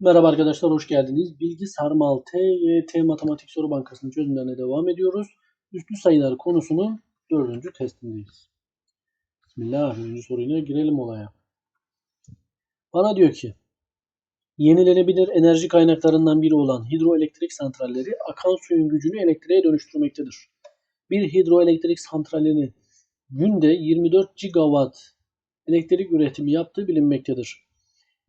Merhaba arkadaşlar, hoş geldiniz. Bilgi Sarmal TYT Matematik Soru Bankası'nın çözümlerine devam ediyoruz. Üslü sayılar konusunun dördüncü testindeyiz. Bismillah, birinci soruyla girelim olaya. Bana diyor ki, yenilenebilir enerji kaynaklarından biri olan hidroelektrik santralleri akan suyun gücünü elektriğe dönüştürmektedir. Bir hidroelektrik santralinin günde 24 gigawatt elektrik üretimi yaptığı bilinmektedir.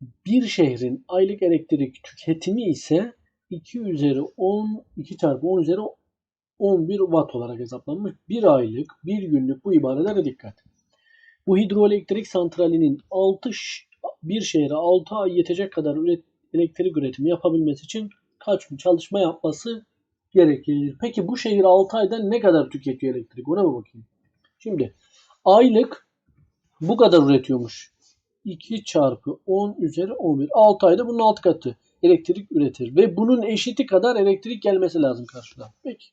Bir şehrin aylık elektrik tüketimi ise 2 üzeri 10, 2 çarpı 10 üzeri 11 watt olarak hesaplanmış. Bir aylık, bir günlük bu ibarelere dikkat. Bu hidroelektrik santralinin 6 bir şehre 6 ay yetecek kadar üret, elektrik üretimi yapabilmesi için kaç gün çalışma yapması gerekir? Peki bu şehir 6 ayda ne kadar tüketiyor elektrik? Ona bir bakayım. Şimdi aylık bu kadar üretiyormuş. 2 çarpı 10 üzeri 11. 6 ayda bunun 6 katı elektrik üretir. Ve bunun eşiti kadar elektrik gelmesi lazım karşıdan. Peki.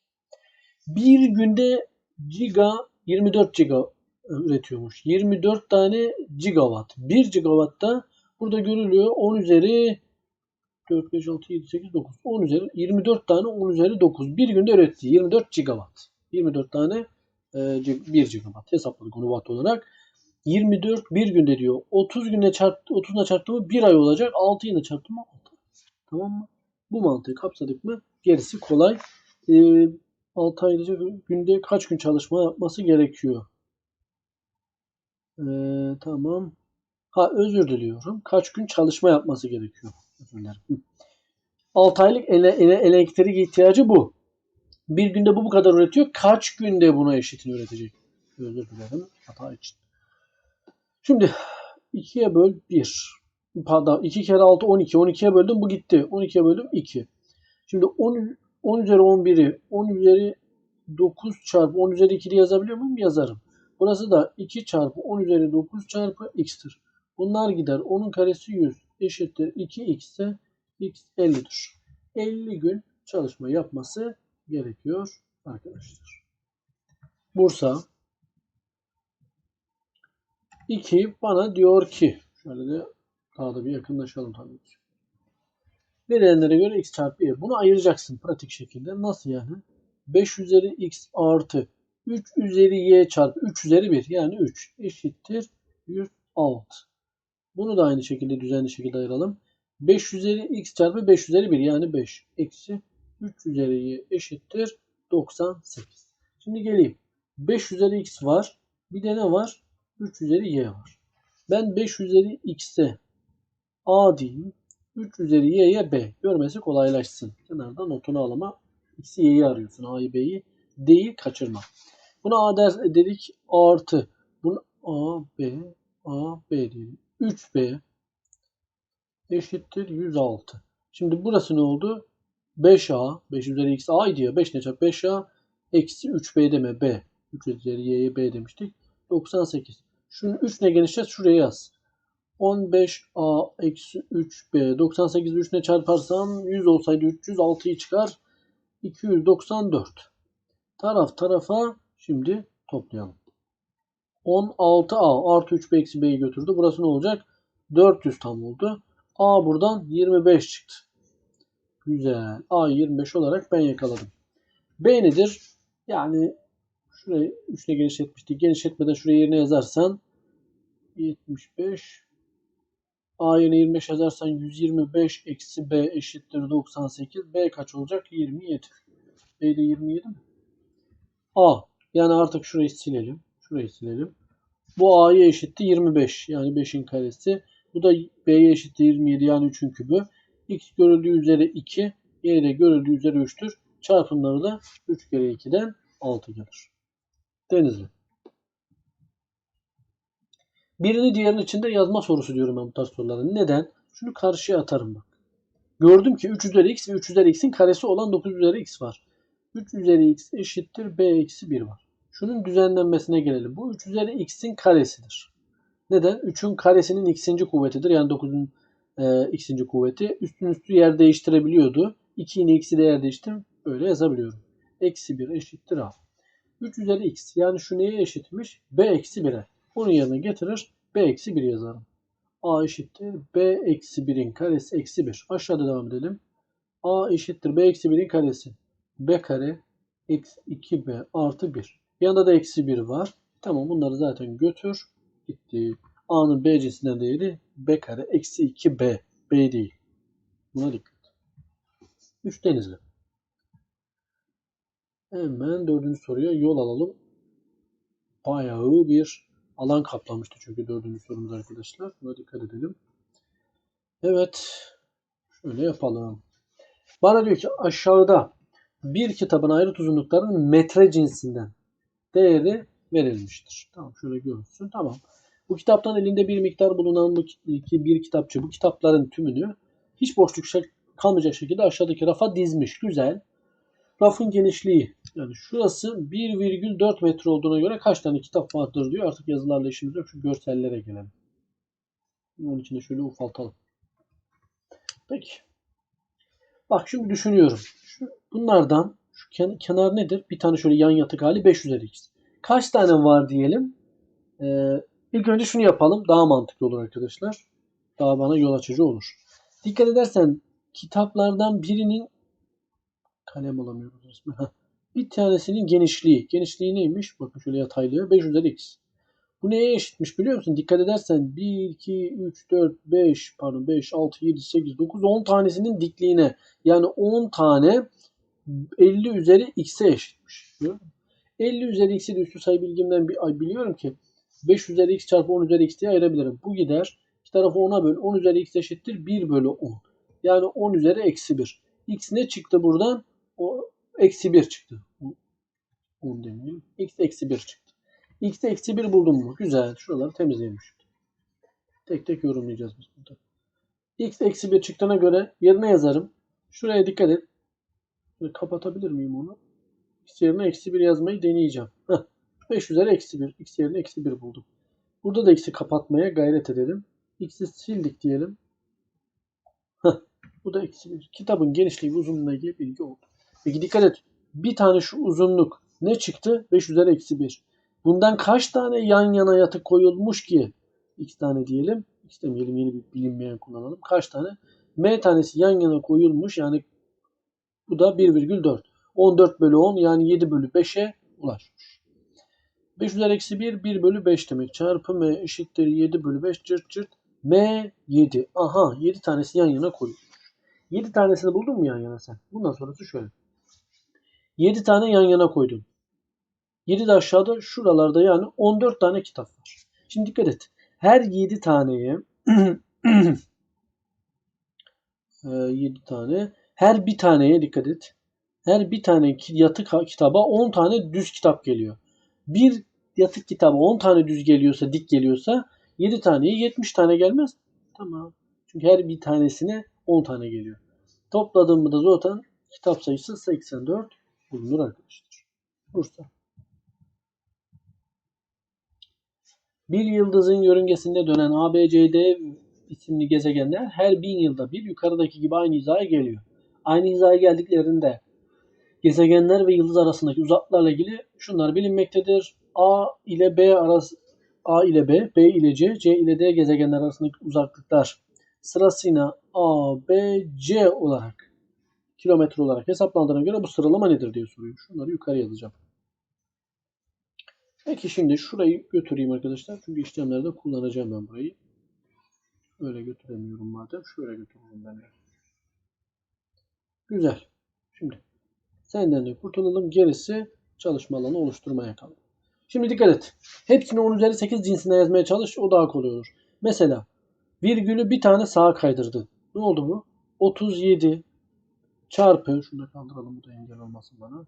Bir günde giga 24 giga üretiyormuş. 24 tane gigawatt. 1 gigawatt burada görülüyor 10 üzeri 4, 5, 6, 7, 8, 9. 10 üzeri 24 tane 10 üzeri 9. Bir günde ürettiği 24 gigawatt. 24 tane e, 1 gigawatt hesapladık onu watt olarak. 24 bir günde diyor. 30 günde çarptı, 30'una çarptı mı 1 ay olacak. 6 yine çarptı mı 6 Tamam mı? Bu mantığı kapsadık mı gerisi kolay. Ee, 6 aylıca günde kaç gün çalışma yapması gerekiyor? Ee, tamam. Ha özür diliyorum. Kaç gün çalışma yapması gerekiyor? Özür dilerim. 6 aylık ele, ele, elektrik ihtiyacı bu. Bir günde bu bu kadar üretiyor. Kaç günde buna eşitini üretecek? Özür dilerim hata için. Şimdi 2'ye böl 1. Pardon 2 kere 6 12. 12'ye böldüm bu gitti. 12'ye böldüm 2. Şimdi 10, 10 üzeri 11'i 10 üzeri 9 çarpı 10 üzeri 2'yi yazabiliyor muyum? Yazarım. Burası da 2 çarpı 10 üzeri 9 çarpı x'tir. Bunlar gider. Onun karesi 100 eşittir 2x ise x 50'dir. 50 gün çalışma yapması gerekiyor arkadaşlar. Bursa 2 bana diyor ki şöyle de daha da bir yakınlaşalım tabii ki. Verilenlere göre x çarpı y. Bunu ayıracaksın pratik şekilde. Nasıl yani? 5 üzeri x artı 3 üzeri y çarpı 3 üzeri 1 yani 3 eşittir 106. Bunu da aynı şekilde düzenli şekilde ayıralım. 5 üzeri x çarpı 5 üzeri 1 yani 5 eksi 3 üzeri y eşittir 98. Şimdi geleyim. 5 üzeri x var. Bir de ne var? 3 üzeri y var. Ben 5 üzeri x'e a diyeyim. 3 üzeri y'ye b. Görmesi kolaylaşsın. Kenarda notunu al ama x'i y'yi arıyorsun. a'yı b'yi. d'yi kaçırma. Buna a der, dedik artı. Bunu a b a b diyelim. 3b eşittir 106. Şimdi burası ne oldu? 5a 5 üzeri x a diyor. 5 ne çarpı 5a eksi 3b deme b. 3 üzeri y'ye b demiştik. 98. Şunun 3 ne genişlet şuraya yaz. 15a eksi 3b. 98 3 ne çarparsam 100 olsaydı 306'yı çıkar. 294. Taraf tarafa şimdi toplayalım. 16a artı 3b eksi b'yi götürdü. Burası ne olacak? 400 tam oldu. A buradan 25 çıktı. Güzel. A 25 olarak ben yakaladım. B nedir? Yani şurayı 3 ile genişletmiştik. Genişletmeden şuraya yerine yazarsan 75 A yerine 25 yazarsan 125 eksi B eşittir 98. B kaç olacak? 27. B de 27 mi? A. Yani artık şurayı silelim. Şurayı silelim. Bu A'ya eşitti 25. Yani 5'in karesi. Bu da B'ye eşitti 27 yani 3'ün kübü. X görüldüğü üzere 2. Y de görüldüğü üzere 3'tür. Çarpımları da 3 kere 2'den 6 gelir. Denizli. Birini diğerinin içinde yazma sorusu diyorum ben bu tarz sorulara. Neden? Şunu karşıya atarım bak. Gördüm ki 3 üzeri x ve 3 üzeri x'in karesi olan 9 üzeri x var. 3 üzeri x eşittir b eksi 1 var. Şunun düzenlenmesine gelelim. Bu 3 üzeri x'in karesidir. Neden? 3'ün karesinin x'inci kuvvetidir. Yani 9'un e, x'inci kuvveti. Üstün üstü yer değiştirebiliyordu. 2 yine x'i de yer değiştir. Böyle yazabiliyorum. Eksi 1 eşittir a. 3 üzeri x. Yani şu neye eşitmiş? b eksi 1'e. Onun yerine getirir. b eksi 1 yazarım. A eşittir B eksi 1'in karesi eksi 1. Aşağıda devam edelim. A eşittir B eksi 1'in karesi. B kare eksi 2B artı 1. Yanında da eksi 1 var. Tamam bunları zaten götür. Gitti. A'nın B cinsinden değeri B kare eksi 2B. B değil. Buna dikkat. 3 denizli. Hemen dördüncü soruya yol alalım. Bayağı bir alan kaplamıştı çünkü dördüncü sorumuz arkadaşlar. Buna dikkat edelim. Evet. Şöyle yapalım. Bana diyor ki aşağıda bir kitabın ayrıt uzunluklarının metre cinsinden değeri verilmiştir. Tamam şöyle görürsün. Tamam. Bu kitaptan elinde bir miktar bulunan bir kitapçı bu kitapların tümünü hiç boşluk kalmayacak şekilde aşağıdaki rafa dizmiş. Güzel. Rafın genişliği yani şurası 1,4 metre olduğuna göre kaç tane kitap vardır diyor. Artık yazılarla işimiz yok. Şu görsellere gelelim. Onun için de şöyle ufaltalım. Peki. Bak şimdi düşünüyorum. Şu, bunlardan şu ken- kenar nedir? Bir tane şöyle yan yatık hali 5 üzeri x. Kaç tane var diyelim? Ee, ilk önce şunu yapalım. Daha mantıklı olur arkadaşlar. Daha bana yol açıcı olur. Dikkat edersen kitaplardan birinin kalem alamıyoruz resmen. Bir tanesinin genişliği. Genişliği neymiş? Bakın şöyle yataylığı 5 üzeri x. Bu neye eşitmiş biliyor musun? Dikkat edersen 1, 2, 3, 4, 5, pardon 5, 6, 7, 8, 9, 10 tanesinin dikliğine. Yani 10 tane 50 üzeri x'e eşitmiş. Görüyor musun? 50 üzeri x'i de üstü sayı bilgimden bir, ay biliyorum ki 5 üzeri x çarpı 10 üzeri x diye ayırabilirim. Bu gider. İki tarafı 10'a böl. 10 üzeri x eşittir 1 bölü 10. Yani 10 üzeri eksi 1. x ne çıktı buradan? O eksi 1 çıktı. 10 demeyelim. x eksi 1 çıktı. x'e eksi 1 buldum mu? Güzel. Şuraları temizleyelim şimdi. Tek tek yorumlayacağız biz burada. x eksi 1 çıktığına göre yerine yazarım. Şuraya dikkat et. Kapatabilir miyim onu? x yerine eksi 1 yazmayı deneyeceğim. Heh. 5 üzeri eksi 1. x yerine eksi 1 buldum. Burada da x'i kapatmaya gayret edelim. x'i sildik diyelim. Bu da eksi 1. Kitabın genişliği ve uzunluğuna ilgili bilgi oldu. Peki dikkat et. Bir tane şu uzunluk ne çıktı? 5 üzeri eksi 1. Bundan kaç tane yan yana yatık koyulmuş ki? X tane diyelim. X demeyelim yeni bir bilinmeyen kullanalım. Kaç tane? M tanesi yan yana koyulmuş. Yani bu da 1,4. 14 bölü 10 yani 7 bölü 5'e ulaşmış. 5 üzeri eksi 1 1 bölü 5 demek. Çarpı M eşittir 7 bölü 5 cırt cırt. M 7. Aha 7 tanesi yan yana koyulmuş. 7 tanesini buldun mu yan yana sen? Bundan sonrası şöyle. 7 tane yan yana koydun. 7 de aşağıda şuralarda yani 14 tane kitap var. Şimdi dikkat et. Her 7 taneye 7 tane her bir taneye dikkat et. Her bir tane yatık kitaba 10 tane düz kitap geliyor. Bir yatık kitaba 10 tane düz geliyorsa, dik geliyorsa 7 taneye 70 tane gelmez. Tamam. Çünkü her bir tanesine 10 tane geliyor. Topladığımda zaten kitap sayısı 84 bulunur arkadaşlar. Bursa. Bir yıldızın yörüngesinde dönen ABCD isimli gezegenler her bin yılda bir yukarıdaki gibi aynı hizaya geliyor. Aynı hizaya geldiklerinde gezegenler ve yıldız arasındaki uzaklıklarla ilgili şunlar bilinmektedir. A ile B arası A ile B, B ile C, C ile D gezegenler arasındaki uzaklıklar sırasıyla A, B, C olarak kilometre olarak hesaplandığına göre bu sıralama nedir diye soruyor. Şunları yukarı yazacağım. Peki şimdi şurayı götüreyim arkadaşlar. Çünkü işlemlerde kullanacağım ben burayı. Öyle götüremiyorum madem. Şöyle götürürüm ben. Güzel. Şimdi senden de kurtulalım. Gerisi çalışma alanı oluşturmaya kaldı. Şimdi dikkat et. Hepsini 10 üzeri 8 cinsine yazmaya çalış. O daha kolay olur. Mesela virgülü bir tane sağa kaydırdı. Ne oldu bu? 37 çarpı şunu da kaldıralım bu da engel olmasın bana.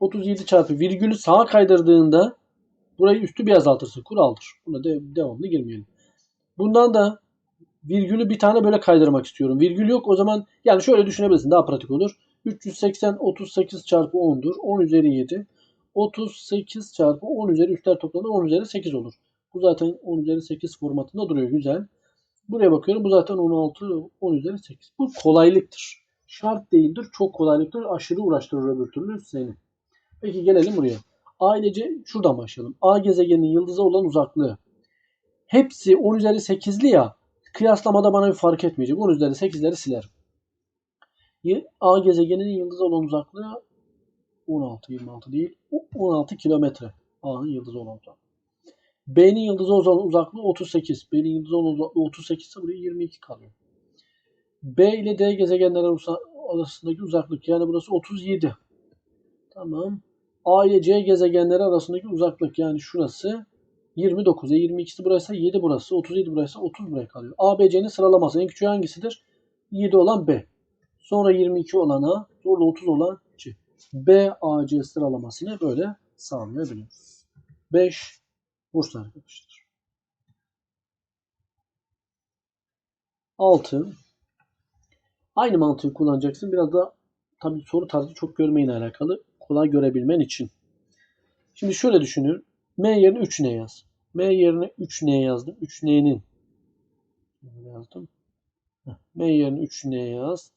37 çarpı virgülü sağa kaydırdığında burayı üstü bir azaltırsın. Kuraldır. Buna de, devamlı girmeyelim. Bundan da virgülü bir tane böyle kaydırmak istiyorum. Virgül yok o zaman yani şöyle düşünebilirsin daha pratik olur. 380 38 çarpı 10'dur. 10 üzeri 7. 38 çarpı 10 üzeri üstler toplamda 10 üzeri 8 olur. Bu zaten 10 üzeri 8 formatında duruyor. Güzel. Buraya bakıyorum. Bu zaten 16 10 üzeri 8. Bu kolaylıktır. Şart değildir. Çok kolaylıktır. Aşırı uğraştırır öbür türlü seni. Peki gelelim buraya. Ailece şuradan başlayalım. A gezegeninin yıldıza olan uzaklığı. Hepsi 10 üzeri 8'li ya. Kıyaslamada bana bir fark etmeyecek. 10 üzeri 8'leri silerim. Y- A gezegeninin yıldız olan uzaklığı 16, 26 değil. 16 kilometre. A'nın yıldız olan uzaklığı. B'nin yıldızı olan uzaklığı 38. B'nin yıldızı olan uzaklığı 38 ise buraya 22 kalıyor. B ile D gezegenler arasındaki uzaklık yani burası 37. Tamam. A ile C gezegenleri arasındaki uzaklık yani şurası 29. E 22'si burası 7 burası. 37 burası 30 buraya kalıyor. A, B, C'nin sıralaması en küçüğü hangisidir? 7 olan B. Sonra 22 olan A. Sonra 30 olan C. B, A, C sıralamasını böyle sağlayabiliyoruz. 5 Bursa arkadaşlar. 6 Aynı mantığı kullanacaksın. Biraz da tabii soru tarzı çok görmeyle alakalı. Kolay görebilmen için. Şimdi şöyle düşünün. M yerine 3 ne yaz. M yerine 3 ne yazdım. 3 n'nin yazdım. M yerine 3 ne yaz.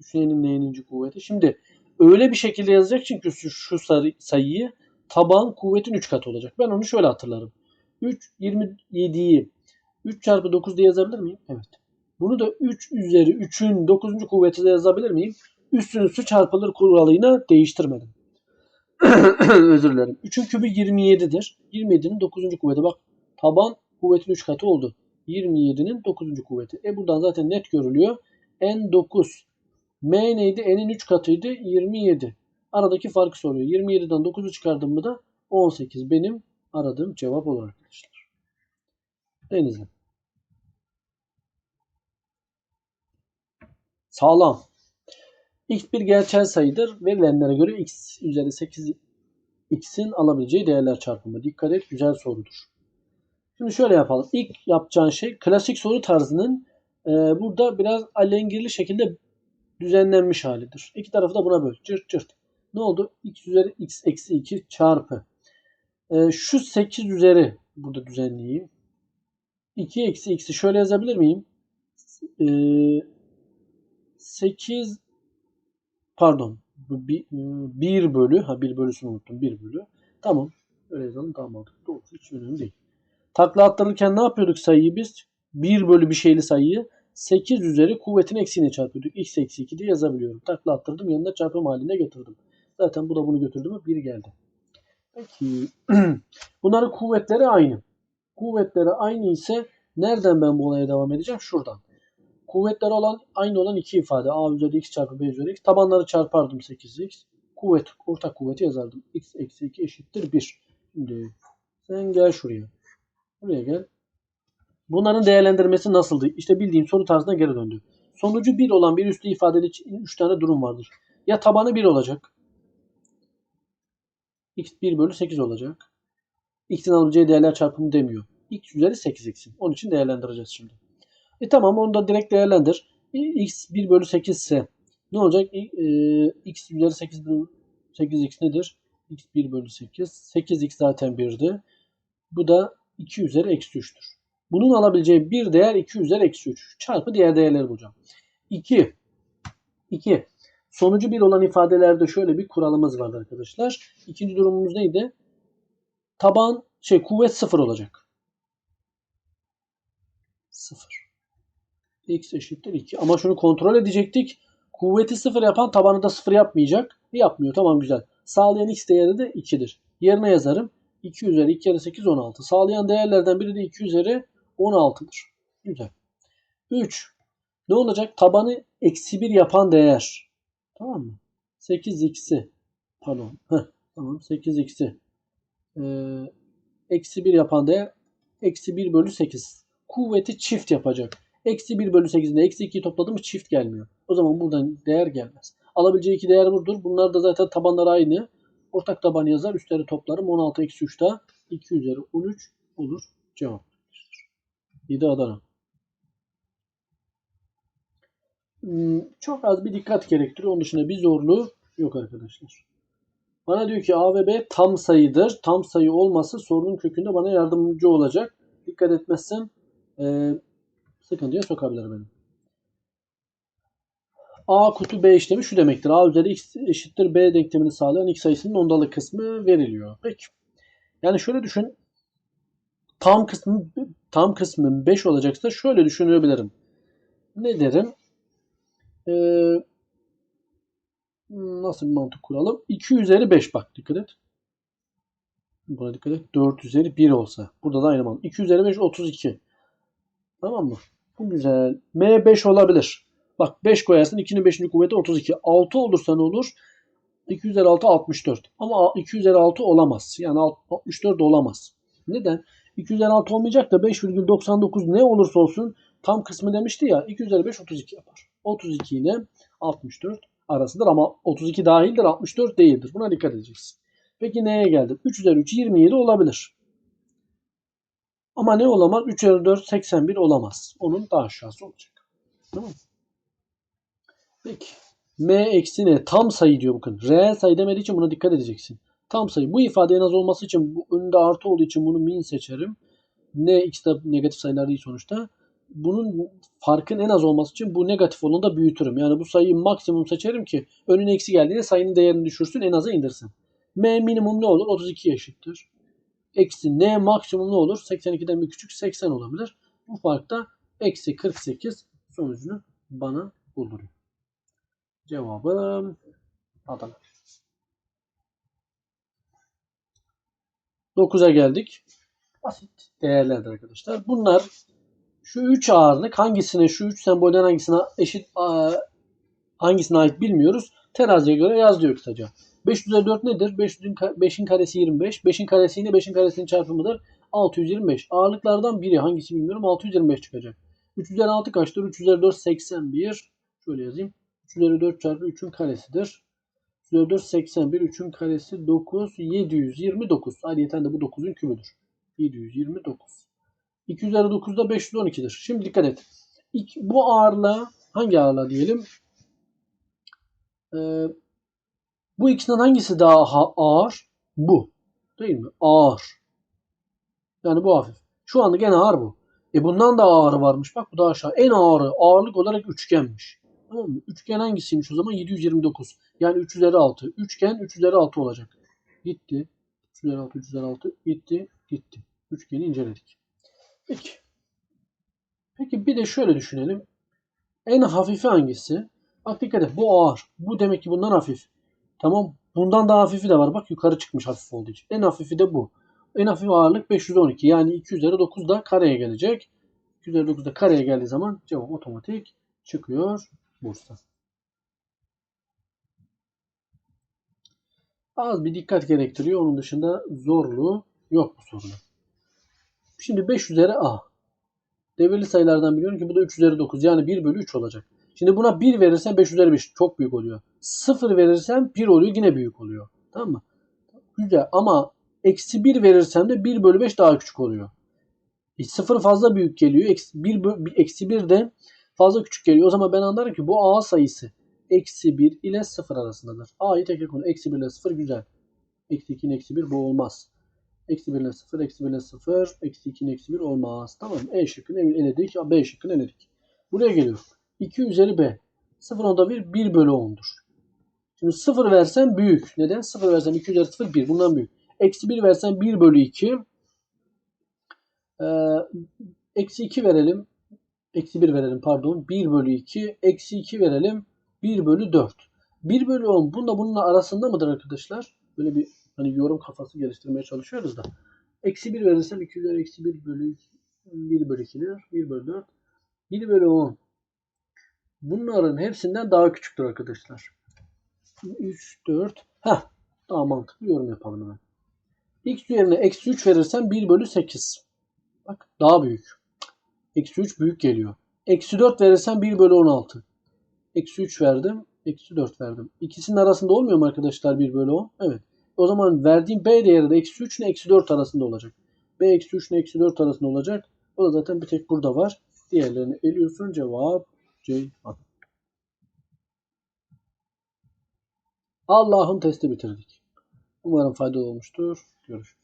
3 n'nin n'ninci kuvveti. Şimdi öyle bir şekilde yazacak çünkü şu, şu sayı- sayıyı taban kuvvetin 3 katı olacak. Ben onu şöyle hatırlarım. 3 27'yi 3 çarpı 9 diye yazabilir miyim? Evet. Bunu da 3 üzeri 3'ün 9. kuvveti de yazabilir miyim? Üstün üstü çarpılır kuralıyla değiştirmedim. Özür dilerim. 3'ün kübü 27'dir. 27'nin 9. kuvveti. Bak taban kuvvetin 3 katı oldu. 27'nin 9. kuvveti. E buradan zaten net görülüyor. N 9. M neydi? N'in 3 katıydı. 27. Aradaki farkı soruyor. 27'den 9'u çıkardım mı da 18. Benim aradığım cevap olur arkadaşlar. Denizli. Sağlam. X bir gerçel sayıdır. Verilenlere göre x üzeri 8 x'in alabileceği değerler çarpımı. Dikkat et güzel sorudur. Şimdi şöyle yapalım. İlk yapacağın şey klasik soru tarzının e, burada biraz alengirli şekilde düzenlenmiş halidir. İki tarafı da buna böl. Cırt cırt. Ne oldu? x üzeri x eksi 2 çarpı. E, şu 8 üzeri burada düzenleyeyim. 2 eksi x'i şöyle yazabilir miyim? E, 8 pardon 1 bölü ha 1 bölüsünü unuttum 1 bölü tamam öyle yazalım tamam mantıklı olur hiç önemli değil. Takla attırırken ne yapıyorduk sayıyı biz 1 bölü bir şeyli sayıyı 8 üzeri kuvvetin eksiğine çarpıyorduk. x eksi 2 diye yazabiliyorum. Takla attırdım yanına çarpım haline getirdim. Zaten bu da bunu götürdü mü 1 geldi. Peki bunların kuvvetleri aynı. Kuvvetleri aynı ise nereden ben bu olaya devam edeceğim? Şuradan kuvvetleri olan aynı olan iki ifade. A üzeri x çarpı b üzeri x. Tabanları çarpardım 8x. Kuvvet, ortak kuvveti yazardım. x eksi 2 eşittir 1. Şimdi sen gel şuraya. Buraya gel. Bunların değerlendirmesi nasıldı? İşte bildiğim soru tarzına geri döndü. Sonucu 1 olan bir üslü ifade için 3 tane durum vardır. Ya tabanı 1 olacak. x 1 bölü 8 olacak. x'in alabileceği değerler çarpımı demiyor. x üzeri 8x'in. Onun için değerlendireceğiz şimdi. E tamam onu da direkt değerlendir. E, x 1 bölü 8 ise ne olacak? E, x üzeri 8 bölü 8x nedir? x 1 bölü 8. 8x zaten 1'di. Bu da 2 üzeri eksi 3'tür. Bunun alabileceği bir değer 2 üzeri eksi 3. Çarpı diğer değerleri bulacağım. 2. 2. Sonucu 1 olan ifadelerde şöyle bir kuralımız vardı arkadaşlar. İkinci durumumuz neydi? Taban şey kuvvet 0 olacak. 0 x eşittir 2. Ama şunu kontrol edecektik. Kuvveti 0 yapan tabanı da 0 yapmayacak. Yapmıyor. Tamam güzel. Sağlayan x değeri de 2'dir. Yerine yazarım. 2 üzeri 2 kere 8 16. Sağlayan değerlerden biri de 2 üzeri 16'dır. Güzel. 3. Ne olacak? Tabanı eksi 1 yapan değer. Tamam mı? 8x'i pardon. Heh, tamam 8x'i ee, eksi 1 yapan değer eksi 1 bölü 8. Kuvveti çift yapacak. Eksi 1 bölü 8'inde eksi 2'yi topladığımız çift gelmiyor. O zaman buradan değer gelmez. Alabileceği iki değer budur. Bunlar da zaten tabanları aynı. Ortak tabanı yazar. Üstleri toplarım. 16 eksi 3 daha 2 üzeri 13 olur. Cevap. 7 Adana. Hmm, Çok az bir dikkat gerektiriyor. Onun dışında bir zorluğu yok arkadaşlar. Bana diyor ki A ve B tam sayıdır. Tam sayı olması sorunun kökünde bana yardımcı olacak. Dikkat etmezsem e, sıkıntıya sokabilir beni. A kutu B işlemi şu demektir. A üzeri x eşittir B denklemini sağlayan x sayısının ondalık kısmı veriliyor. Peki. Yani şöyle düşün. tam kısmı tam kısmın 5 olacaksa şöyle düşünebilirim. Ne derim? Ee, nasıl bir mantık kuralım? 2 üzeri 5 bak dikkat et. Buna dikkat et. 4 üzeri 1 olsa. Burada da aynı mantık. 2 üzeri 5 32. Tamam mı? Bu güzel. M 5 olabilir. Bak 5 koyarsın 2'nin 5. kuvveti 32. 6 olursa ne olur? 2 üzeri 6 64. Ama 2 üzeri 6 olamaz. Yani 64 olamaz. Neden? 2 üzeri 6 olmayacak da 5,99 ne olursa olsun tam kısmı demişti ya 2 üzeri 5 32 yapar. 32 ile 64 arasıdır ama 32 dahildir 64 değildir. Buna dikkat edeceksin. Peki neye geldim? 3 üzeri 3 27 olabilir. Ama ne olamaz? 3 üzeri 4 81 olamaz. Onun daha aşağısı olacak. Tamam? Peki. M eksi ne? Tam sayı diyor bakın. Reel sayı demediği için buna dikkat edeceksin. Tam sayı. Bu ifade en az olması için bu önünde artı olduğu için bunu min seçerim. Ne x de negatif sayılar değil sonuçta. Bunun farkın en az olması için bu negatif olanı da büyütürüm. Yani bu sayıyı maksimum seçerim ki önüne eksi geldiğinde sayının değerini düşürsün en aza indirsin. M minimum ne olur? 32 eşittir. Eksi N maksimum ne olur? 82'den bir küçük 80 olabilir. Bu fark da eksi 48 sonucunu bana bulduruyor. Cevabım Adana. 9'a geldik. Basit değerlerdir arkadaşlar. Bunlar şu 3 ağırlık hangisine şu 3 sembolden hangisine eşit hangisine ait bilmiyoruz. Teraziye göre yaz diyor kısaca. 5 üzeri 4 nedir? 5'in 5'in karesi 25. 5'in karesi yine 5'in karesinin çarpımıdır. 625. Ağırlıklardan biri hangisi bilmiyorum. 625 çıkacak. 3 üzeri 6 kaçtır? 3 üzeri 4 81. Şöyle yazayım. 3 üzeri 4 çarpı 3'ün karesidir. 3 üzeri 4 81. 3'ün karesi 9. 729. Ayrıyeten de bu 9'un kümüdür. 729. 2 üzeri 9 da 512'dir. Şimdi dikkat et. Bu ağırlığa hangi ağırlığa diyelim? Ee, bu ikisinden hangisi daha ağır? Bu. Değil mi? Ağır. Yani bu hafif. Şu anda gene ağır bu. E bundan da ağırı varmış. Bak bu da aşağı. En ağırı ağırlık olarak üçgenmiş. Tamam mı? Üçgen hangisiymiş o zaman? 729. Yani 3 üzeri 6. Üçgen 3 üzeri 6 olacak. Gitti. 3 üzeri 6, 3 üzeri 6. Gitti. Gitti. Üçgeni inceledik. Peki. Peki bir de şöyle düşünelim. En hafifi hangisi? Bak dikkat et. Bu ağır. Bu demek ki bundan hafif. Tamam. Bundan daha hafifi de var. Bak yukarı çıkmış hafif olduğu için. En hafifi de bu. En hafif ağırlık 512. Yani 2 üzeri 9 da kareye gelecek. 2 üzeri 9 da kareye geldiği zaman cevap otomatik çıkıyor. Bursa. Az bir dikkat gerektiriyor. Onun dışında zorluğu yok bu sorunun. Şimdi 5 üzeri A. Devirli sayılardan biliyorum ki bu da 3 üzeri 9. Yani 1 bölü 3 olacak. Şimdi buna 1 verirsen 5 üzeri 5 çok büyük oluyor. 0 verirsen 1 oluyor yine büyük oluyor. Tamam mı? Güzel ama eksi 1 verirsem de 1 bölü 5 daha küçük oluyor. E, 0 fazla büyük geliyor. Eksi 1, eksi 1 de fazla küçük geliyor. O zaman ben anlarım ki bu A sayısı eksi 1 ile 0 arasındadır. A'yı tek konu. Eksi 1 ile 0 güzel. Eksi 2'nin eksi 1 bu olmaz. Eksi 1 ile 0, eksi 1 ile 0, eksi 2'nin eksi 1 olmaz. Tamam mı? E şıkkını eledik. B şıkkını eledik. Buraya geliyor. 2 üzeri B. 0 onda 1, 1 bölü 10'dur. Şimdi 0 versen büyük. Neden? 0 versen 2 üzeri 0, 1. Bundan büyük. Eksi 1 versen 1 bölü 2. Ee, eksi 2 verelim. Eksi 1 verelim pardon. 1 bölü 2. Eksi 2 verelim. 1 bölü 4. 1 bölü 10 bununla bununla arasında mıdır arkadaşlar? Böyle bir hani yorum kafası geliştirmeye çalışıyoruz da. Eksi 1 verirsem 2 üzeri eksi 1 bölü 1 bölü 2'dir. 1 bölü 4. 1 bölü 10. Bunların hepsinden daha küçüktür arkadaşlar. 3, 4. Heh. Daha mantıklı yorum yapalım hemen. X yerine eksi 3 verirsem 1 bölü 8. Bak daha büyük. Eksi 3 büyük geliyor. Eksi 4 verirsem 1 bölü 16. Eksi 3 verdim. Eksi 4 verdim. İkisinin arasında olmuyor mu arkadaşlar 1 bölü 10? Evet. O zaman verdiğim B değeri de eksi 3 ile eksi 4 arasında olacak. B eksi 3 ile eksi 4 arasında olacak. O da zaten bir tek burada var. Diğerlerini eliyorsun. Cevap Ceyhan. Allah'ın testi bitirdik. Umarım faydalı olmuştur. Görüşürüz.